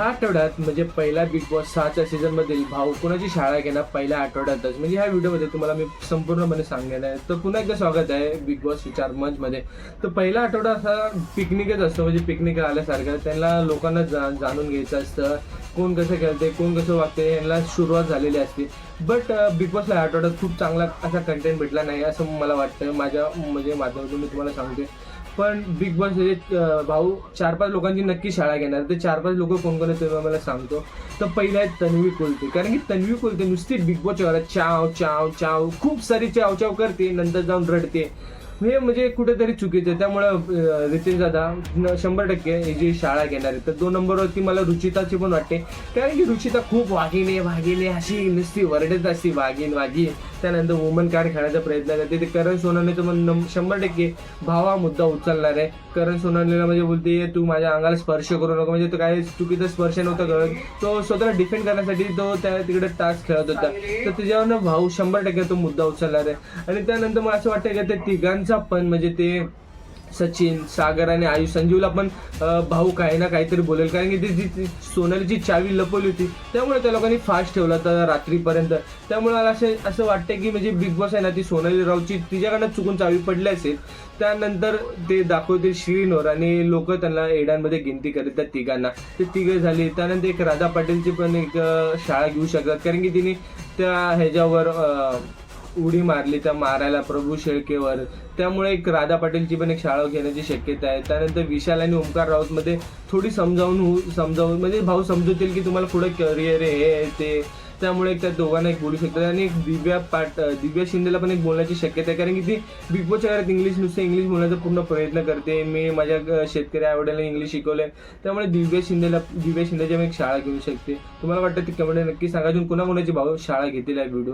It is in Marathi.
ह्या आठवड्यात म्हणजे पहिल्या बिग बॉस सहाच्या सीझनमधील भाऊ कोणाची शाळा घेणार पहिल्या आठवड्यातच? म्हणजे ह्या व्हिडिओमध्ये तुम्हाला मी संपूर्णपणे सांगणार आहे. तर पुन्हा एकदा स्वागत आहे बिग बॉस विचार मंचमध्ये. तर पहिला आठवडा असा पिकनिकच असतो म्हणजे पिकनिक आल्यासारखं. त्यांना लोकांना जा जाणून घ्यायचं असतं. कोण कसं खेळते कोण कसं वागते यांना सुरुवात झालेली असते. बट बिग बॉसला ह्या आठवड्यात खूप चांगला असा कंटेंट भेटला नाही असं मला वाटतं. माझ्या म्हणजे माध्यमातून मी तुम्हाला सांगते पण बिग बॉस हे भाऊ चार पाच लोकांची नक्की शाळा घेणार. ते चार पाच लोक कोण कोण आहेत मला सांगतो. तर पहिलं आहे तन्वी कुलते. कारण की तन्वी कुलते नुसती बिग बॉसच्या घरात चाव चाव चाव खूप सारी चाव चाव करते नंतर जाऊन रडते. हे म्हणजे कुठेतरी चुकीचं आहे. त्यामुळं रितेश दादा न- शंभर टक्के ही जी शाळा घेणार आहे तर दोन नंबरवरती मला रुचिताची पण वाटते. कारण की रुचिता खूप वाघिने वाघिने अशी नुसती वरडत असते वाघीन वाघीन त्यानंतर वुमन कार्ड खेळायचा प्रयत्न करते. ते करण सोनालीचं मग नम- शंभर टक्के भावा मुद्दा उचलणार आहे. करण सोनालीला म्हणजे बोलते तू माझ्या अंगाला स्पर्श करू नको. म्हणजे तो काय चुकीचा स्पर्श नव्हता करत. तो स्वतःला डिफेंड करण्यासाठी तो त्या तिकडे टास्क खेळत होता. तर त्याच्यावरनं भाऊ शंभर टक्के तो मुद्दा उचलणार आहे. आणि त्यानंतर मला असं वाटतं की त्या तिघांचा पण म्हणजे ते सचिन सागर आणि आयुष संजीवला पण भाऊ काही ना काहीतरी बोलेल. कारण की ती जी ती सोनालीची चावी लपवली होती त्यामुळे त्या लोकांनी फास्ट ठेवला होता रात्रीपर्यंत. त्यामुळे मला असं असं वाटतं की म्हणजे बिग बॉस आहे ना ती सोनाली रावची तिच्याकडनं चुकून चावी पडली असेल. त्यानंतर ते दाखवते श्रीनोर आणि लोक त्यांना एडांमध्ये गिनती करत त्या तिघांना. ते तिघे झाली. त्यानंतर एक राधा पाटीलची पण एक शाळा घेऊ शकतात. कारण की तिने त्या ह्याच्यावर उडी मारली त्या मारायला प्रभू शेळकेवर. त्यामुळे एक राधा पाटीलची पण एक शाळा घेण्याची शक्यता आहे. त्यानंतर विशाल आणि ओमकार राऊतमध्ये थोडी समजावून होऊ- समजावून म्हणजे भाऊ समजवतील की तुम्हाला पुढे करिअर आहे हे आहे, ते. त्यामुळे एक त्या दोघांना एक बोलू शकतात. आणि एक दिव्या पाट दिव्या शिंदेला पण एक बोलण्याची शक्यता आहे. कारण की ती बिग बॉसच्या घरात इंग्लिश नुसतं इंग्लिश बोलण्याचा पूर्ण प्रयत्न करते. मी माझ्या शेतकरी आवडीला इंग्लिश शिकवलंय. त्यामुळे दिव्या शिंदेला दिव्या शिंदेची मी एक शाळा घेऊ शकते. तुम्हाला वाटतं ती कमेंट नक्की सांगा. अजून कोणाकोणाची भाऊ शाळा घेतील या व्हिडिओ